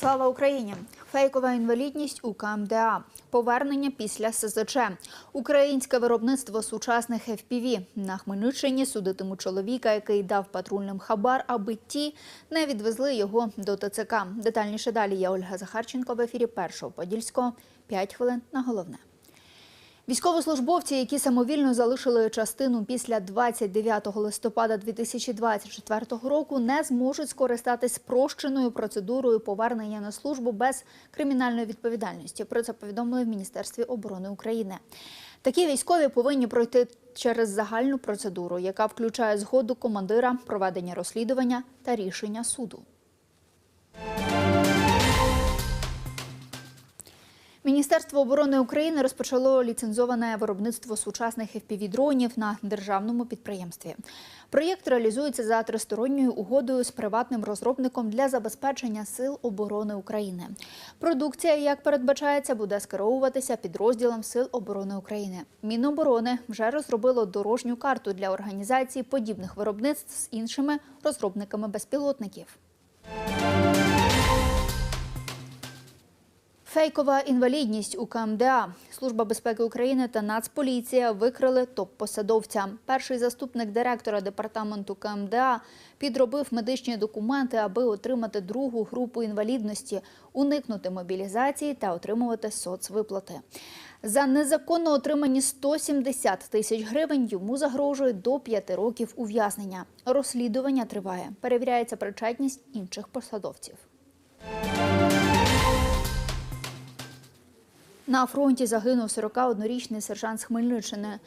Слава Україні! Фейкова інвалідність у КМДА. Повернення після СЗЧ. Українське виробництво сучасних FPV. На Хмельниччині судитимуть чоловіка, який дав патрульним хабар, аби ті не відвезли його до ТЦК. Детальніше далі я Ольга Захарченко в ефірі Першого Подільського. П'ять хвилин на головне. Військовослужбовці, які самовільно залишили частину після 29 листопада 2024 року, не зможуть скористатись спрощеною процедурою повернення на службу без кримінальної відповідальності. Про це повідомили в Міністерстві оборони України. Такі військові повинні пройти через загальну процедуру, яка включає згоду командира, проведення розслідування та рішення суду. Міністерство оборони України розпочало ліцензоване виробництво сучасних FPV-дронів на державному підприємстві. Проєкт реалізується за тристоронньою угодою з приватним розробником для забезпечення сил оборони України. Продукція, як передбачається, буде скеровуватися підрозділом Сил оборони України. Міноборони вже розробило дорожню карту для організації подібних виробництв з іншими розробниками безпілотників. Фейкова інвалідність у КМДА. Служба безпеки України та Нацполіція викрили топ-посадовця. Перший заступник директора департаменту КМДА підробив медичні документи, аби отримати другу групу інвалідності, уникнути мобілізації та отримувати соцвиплати. За незаконно отримані 170 тисяч гривень йому загрожує до 5 років ув'язнення. Розслідування триває. Перевіряється причетність інших посадовців. На фронті загинув 41-річний сержант з Хмельниччини.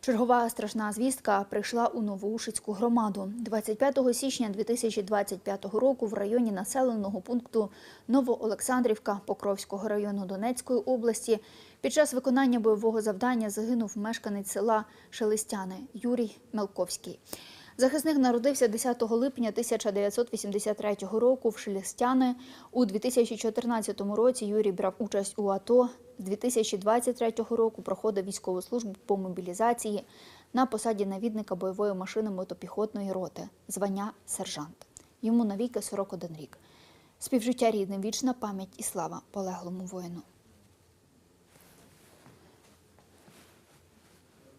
Чергова страшна звістка прийшла у Новоушицьку громаду. 25 січня 2025 року в районі населеного пункту Новоолександрівка Покровського району Донецької області під час виконання бойового завдання загинув мешканець села Шелестяни Юрій Мелковський. Захисник народився 10 липня 1983 року в Шелестяни. У 2014 році Юрій брав участь у АТО. З 2023 року проходив військову службу по мобілізації на посаді навідника бойової машини мотопіхотної роти, звання сержант. Йому навіки 41 рік. Співжиття рідним, вічна пам'ять і слава полеглому воїну.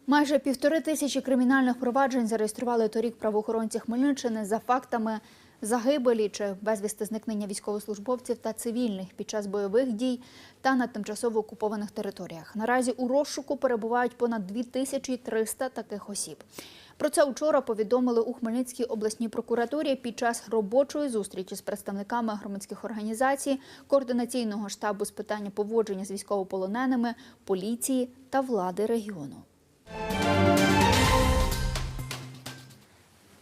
Майже півтори тисячі кримінальних проваджень зареєстрували торік правоохоронці Хмельниччини за фактами загибелі чи безвісти зникнення військовослужбовців та цивільних під час бойових дій та на тимчасово окупованих територіях. Наразі у розшуку перебувають понад 2300 таких осіб. Про це вчора повідомили у Хмельницькій обласній прокуратурі під час робочої зустрічі з представниками громадських організацій, координаційного штабу з питання поводження з військовополоненими, поліції та влади регіону.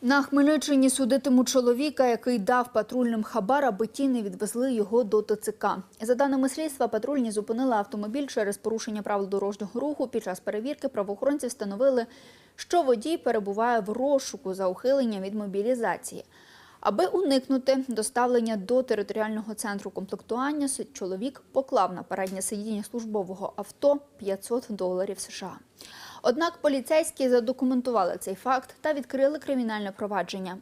На Хмельниччині судитимуть чоловіка, який дав патрульним хабар, аби ті не відвезли його до ТЦК. За даними слідства, патрульні зупинили автомобіль через порушення правил дорожнього руху. Під час перевірки правоохоронці встановили, що водій перебуває в розшуку за ухилення від мобілізації. Аби уникнути доставлення до територіального центру комплектування, чоловік поклав на переднє сидіння службового авто 500 доларів США. Однак поліцейські задокументували цей факт та відкрили кримінальне провадження.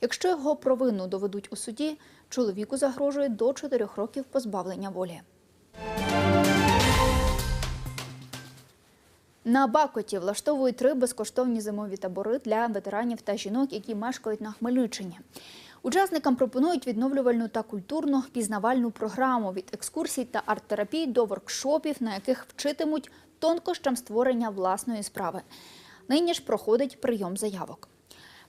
Якщо його провину доведуть у суді, чоловіку загрожує до 4 років позбавлення волі. На Бакоті влаштовують три безкоштовні зимові табори для ветеранів та жінок, які мешкають на Хмельниччині. Учасникам пропонують відновлювальну та культурно пізнавальну програму від екскурсій та арт-терапій до воркшопів, на яких вчитимуть тонкощам створення власної справи. Нині ж проходить прийом заявок.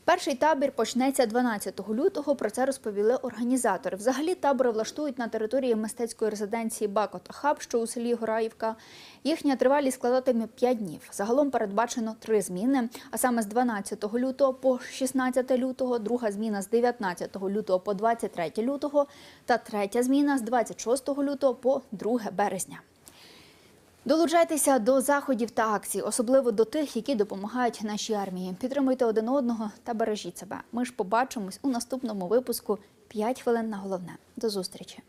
Перший табір почнеться 12 лютого. Про це розповіли організатори. Взагалі табори влаштують на території мистецької резиденції Бакота Хаб, що у селі Гораївка. Їхня тривалість складатиме 5 днів. Загалом передбачено три зміни. А саме з 12 лютого по 16 лютого, друга зміна з 19 лютого по 23 лютого та третя зміна з 26 лютого по 2 березня. Долучайтеся до заходів та акцій, особливо до тих, які допомагають нашій армії. Підтримуйте один одного та бережіть себе. Ми ж побачимось у наступному випуску «5 хвилин на головне. До зустрічі.